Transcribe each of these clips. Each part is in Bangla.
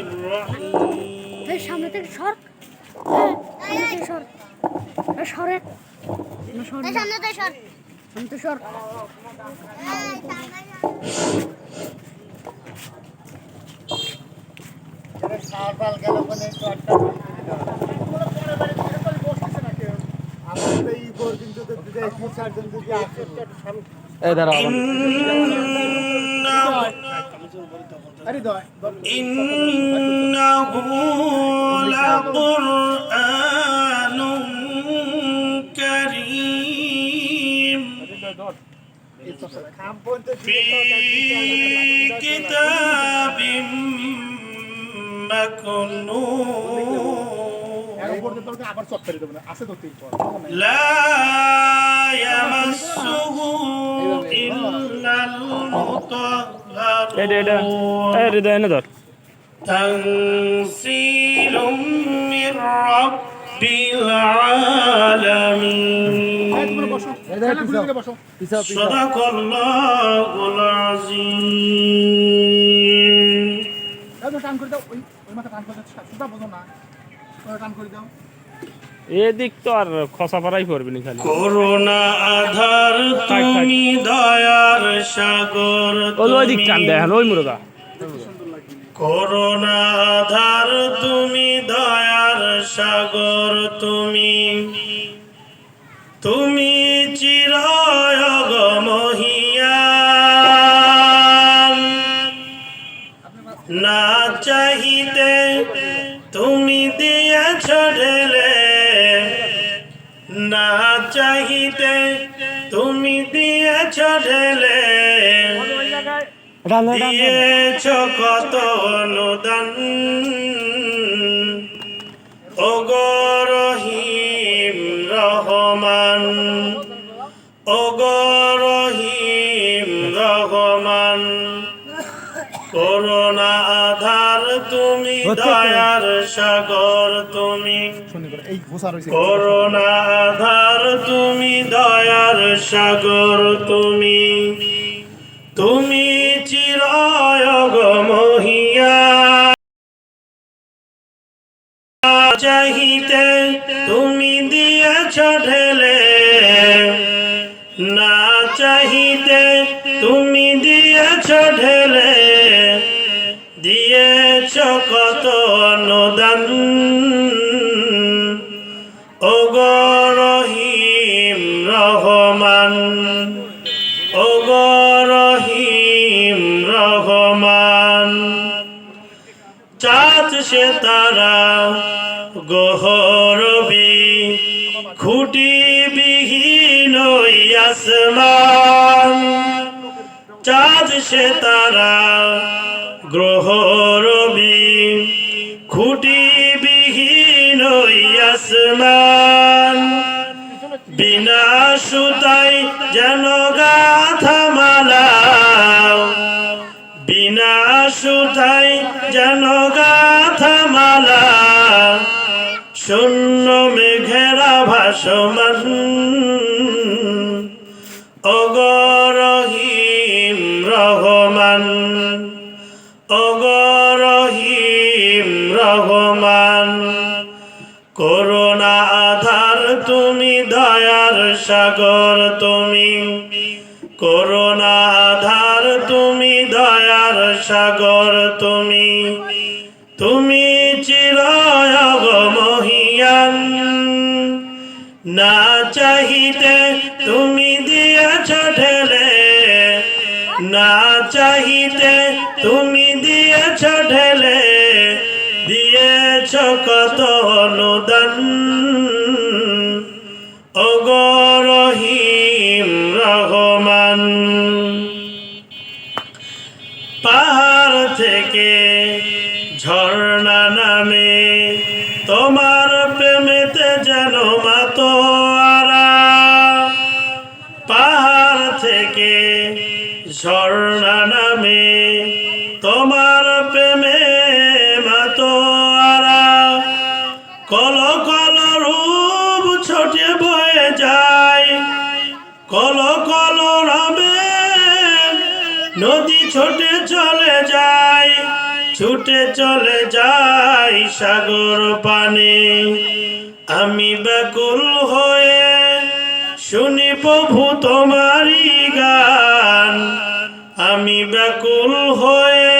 الرحيم এই সামনে থেকে সর হ্যাঁ, সামনে থেকে সর এ, সরে না, সর না। সামনে তো সর সামনে থেকে সর সার পাল গেল কোনে একটু আটটা আমাদের তো এই পর্যন্ত তো দুটো তিন চারজন যদি আসে এই দাঁড়াও إنه لقرآن كريم في كتاب مكنون تنزيل من رب العالمين صدق الله العظيم এদিক তো আর খসা পাড়াই পড়বে নি খালি। করোনা আধার তুমি দয়ার সাগর ওই ওই দিক তুমি। টান দেয় ওই মুরগা। করোনা আধার তুমি দয়ার সাগর তুমি। তুমি চিরয়গ চাহিতে তুমি দিয়েছ ঢেলে। দিয়েছ কত অনুদান। ওগরহিম রহমান ওগরহিম রহমান করোনা আধার তুমি দয়ার সাগর তুমি করোনা আধার তুমি দয়ার সাগর তুমি তুমি চিরয়গ মহিয়া। চাহিতে তুমি দিয়েছ ঢেলে না চাহিতে তুমি কত অনুদান? ওগরহিম রহমান ওগরহিম রহমান, চাঁদ সে তারা গহরবি খুঁটি বিহীন আসমান। চাঁদ সে তারা গ্রহ রবি খুঁটি বিহীন আসমান। বিনা সুতাই যেন গাথা মালা। বিনা সুতাই যেন গাথা মালা। শূন্য মেঘেরা ভাসমান। অগরহিম রহমান। অগরহিম রহমান করোনা আধার তুমি, দয়ার সাগর তুমি করোনা আধার তুমি, দয়ার সাগর তুমি তুমি চিরয়গ মহিয়ান না চাহিতে তুমি দিয়েছ ঢেলে না চাহিতে তুমি দিয়েছ ঢেলে, দিয়েছ কত অনুদান। অগরহিম রহমান, পাহাড় থেকে ঝর্ণা নামে তোমার প্রেমেতে যেন মাতোয়ারা পাহাড় থেকে ঝর্ণা নামে তোমার কল কল রবে, নদী ছোটে চলে যায়, ছুটে চলে যাই সাগর পানে। আমি ব্যাকুল হয়ে শুনি প্রভু তোমারই গান। আমি ব্যাকুল হয়ে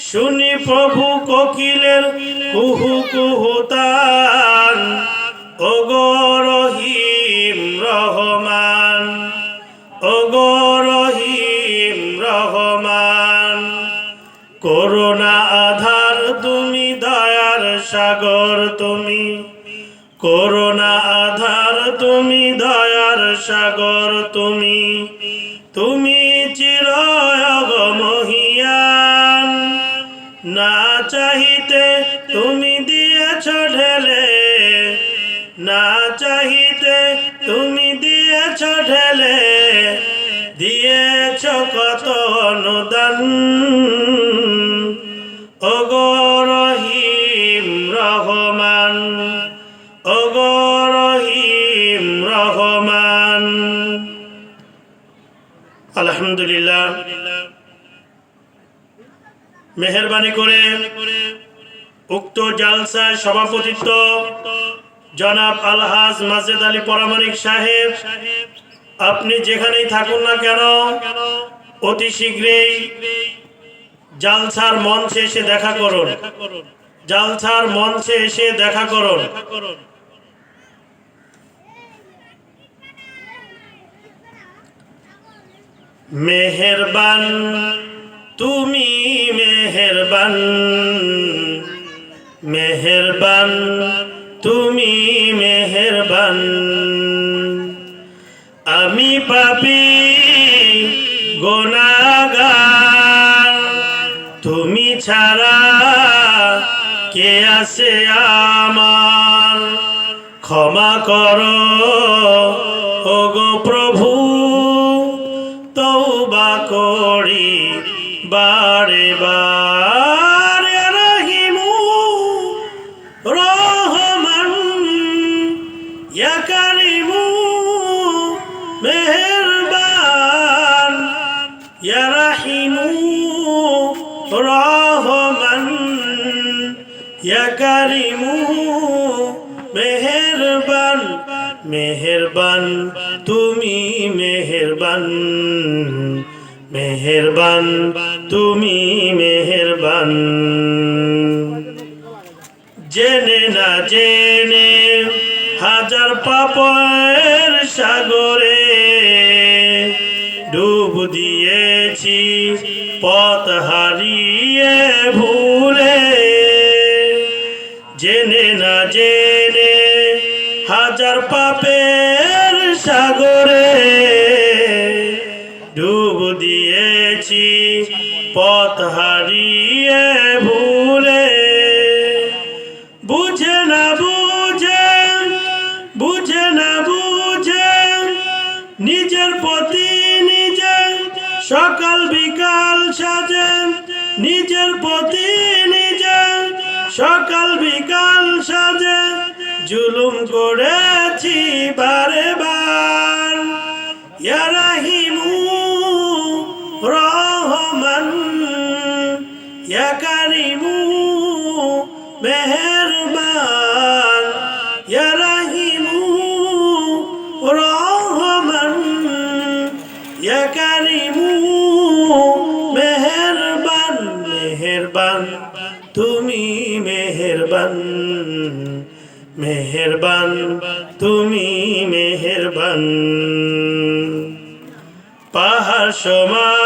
শুনি প্রভু কোকিলের কুহু কুহু তান। ওগো রহিম রহমান, ওগো রহিম রহমান, করোনা আধার তুমি, দয়ার সাগর তুমি, করোনা আধার তুমি, দয়ার সাগর তুমি তুমি চিরগমহিয়ান না চাহিতে তুমি দিয়েছ ঢেলে না চাহিতে তুমি দিয়েছ ঢেলে, দিয়েছ কত অনুদান। ওগো রহিম রহমান, ওগো রহিম রহমান। আলহামদুলিল্লাহ। মেহরবানি করে উক্ত জালসায় সভাপতিত্ব জনাব আলহাজ মাজেদ আলী পরামানিক সাহেব, আপনি যেখানেই থাকুন না কেন, অতি শীঘ্রই জালসার মঞ্চে এসে দেখা করুন। জালসার মঞ্চে এসে দেখা করুন। মেহেরবান, তুমি মেহেরবান মেহেরবান। তুমি মেহেরবান। আমি পাপি গোনাগার। তুমি ছাড়া কে আছে আমার? ক্ষমা করো, ওগো প্রভু। তৌবা করি বারে বারে মেহেরবান, তুমি মেহেরবান মেহেরবান, তুমি মেহেরবান। জেনে না জেনে হাজার পাপের সাগরে ডুব দিয়েছি, পথ হারিয়ে ভুলে। জেনে না জেনে হাজার পাপের সাগরে ডুব দিয়েছি পথ হারিয়ে ইয়া কারিমু মেহেরবান, ইয়া রাহিমু রহমান, ইয়া কারিমু মেহেরবান মেহেরবান, তুমি মেহেরবান মেহেরবান, তুমি মেহেরবান। পাহাড় সমান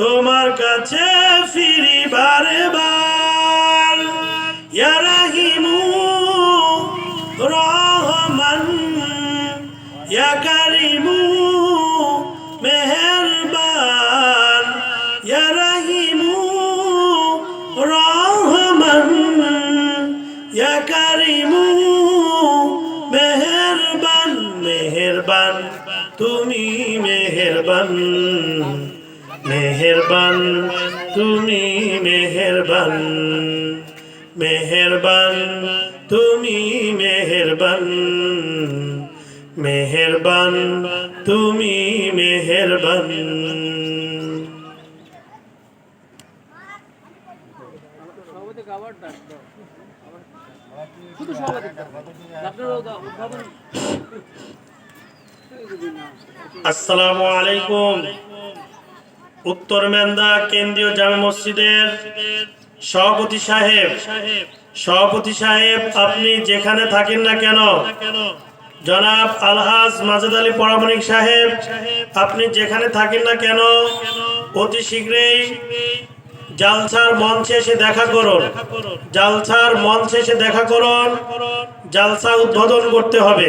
তোমার কাছে ফিরি বারে বার ইয়ারাহিমু রহমান, ইয়া কারিমু মেহেরবান। ইয়ারাহিমু রহমান, ইয়া কারিমু মেহেরবান। মেহেরবান, তুমি মেহেরবান। মেহেরবান তুমি মেহেরবান। মেহেরবান তুমি মেহেরবান। মেহেরবান তুমি মেহেরবান। আসসালামু আলাইকুম। উত্তর মেন্দা কেন্দ্রীয় জামে মসজিদের সভাপতি সাহেব। সভাপতি সাহেব, আপনি যেখানে থাকেন না কেন? জনাব আলহাজ মাজেদ আলী পরামানিক সাহেব, আপনি যেখানে থাকেন না কেন? অতি শীঘ্রই জালসার মঞ্চে এসে দেখা করুন। জালসার মঞ্চে এসে দেখা করুন। জালসা উদ্বোধন করতে হবে।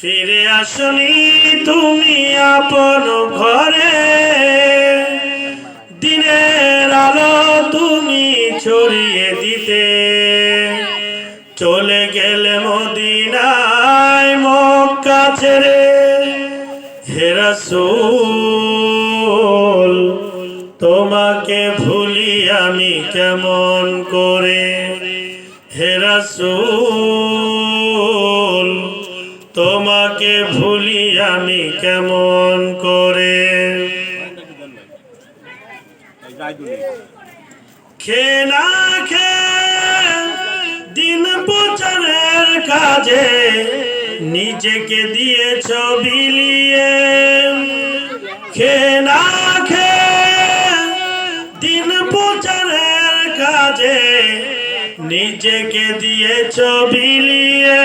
ফিরে আসনি তুমি আপন ঘরে। দিনের আলো তুমি ছড়িয়ে দিতে। চলে গেলে মদিনায় মক্কা ছেড়ে হেরাসুল তোমাকে ভুলি আমি কেমন করে? হেরাসুল তোমাকে ভুলি আমি কেমন করে? খে খে দিন প্রচারের কাজে নিজেকে দিয়েছ বিলিয়ে। খে না খে দিন প্রচারের কাজে নিজেকে দিয়েছ বিলিয়ে।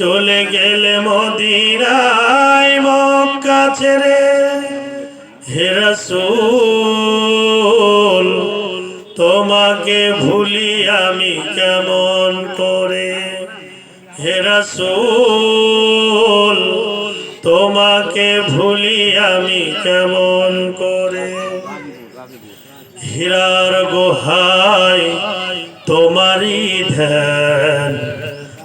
চলে গেলে মদিরায় মক্কা ছেড়ে। হেরাসুল তোমাকে ভুলি আমি কেমন করে? হেরাসুল তোমাকে ভুলি আমি কেমন করে? হীরার গোহায় তোমারই ধ্যান।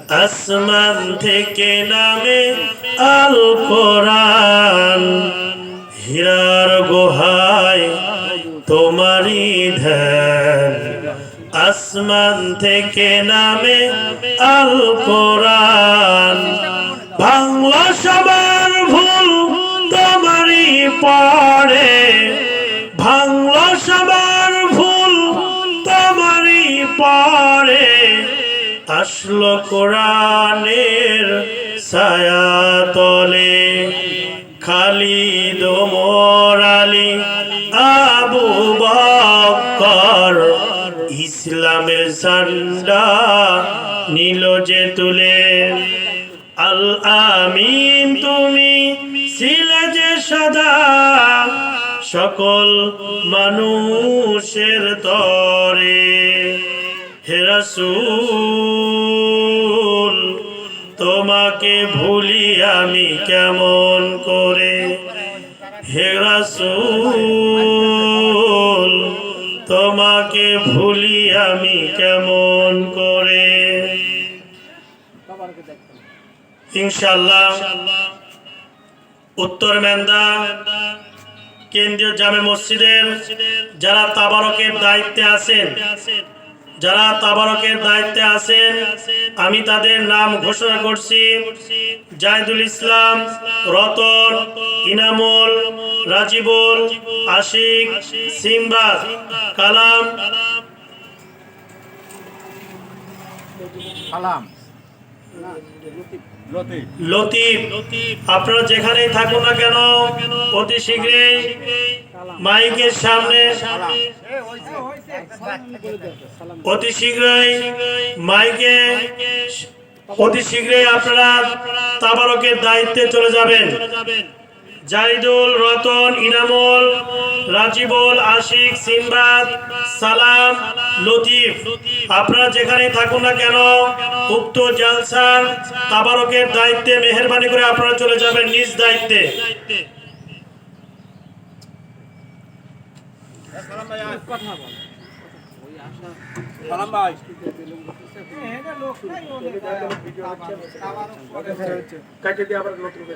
আসমান থেকে নামে আল কোরআন। হীরার গোহায় তোমারই ধ্যান। আসমান থেকে নামে আল কোরআন। বাংলা সবার ভুল তোমারই পড়ে। ভাঙলো সবার ভুল পরে আসলো কোরআনের ছায়া তলে খালিদ ওমর আলী, আবু বকর ইসলামের সান্ডা নীল যে তুলে। আল আমিন, তুমি ছিলে যে সদা। সকল মানুষের তরে হেরাসুল তোমাকে ভুলি আমি কেমন করে? হেরাসুল তোমাকে ভুলি আমি কেমন করে? ইনশাল্লাহ উত্তর মেন্দা, কেন্দ্রীয় জামে মসজিদের যারা তাবারকের দায়িত্বে আছেন যারা তাবারকের দায়িত্বে আছেন, আমি তাদের নাম ঘোষণা করছি। জাহিদুল ইসলাম, রতন, ইনামুল, রাজিবুল, আশিক সিম্বাদ কালাম। সালাম লতিফ, আপনারা যেখানেই থাকুন না কেন, অতি শীঘ্রই মাইকের সামনে অতি শীঘ্রই মাইকে, অতি শীঘ্রই আপনারা তাবারকের দায়িত্বে চলে যাবেন। জাহিদুল রতন ইনামুল রাজিবুল আশিক সিনবাদ সালাম লতিফ। আপনারা যেখানেই থাকুন না কেন উক্ত জালসার তাবারকের দায়িত্বে মেহরবানি করে আপনারা চলে যাবেন নিজ দায়িত্বে। সালাম ভাই। কাটিয়ে দিয়ে আবার নতুন করে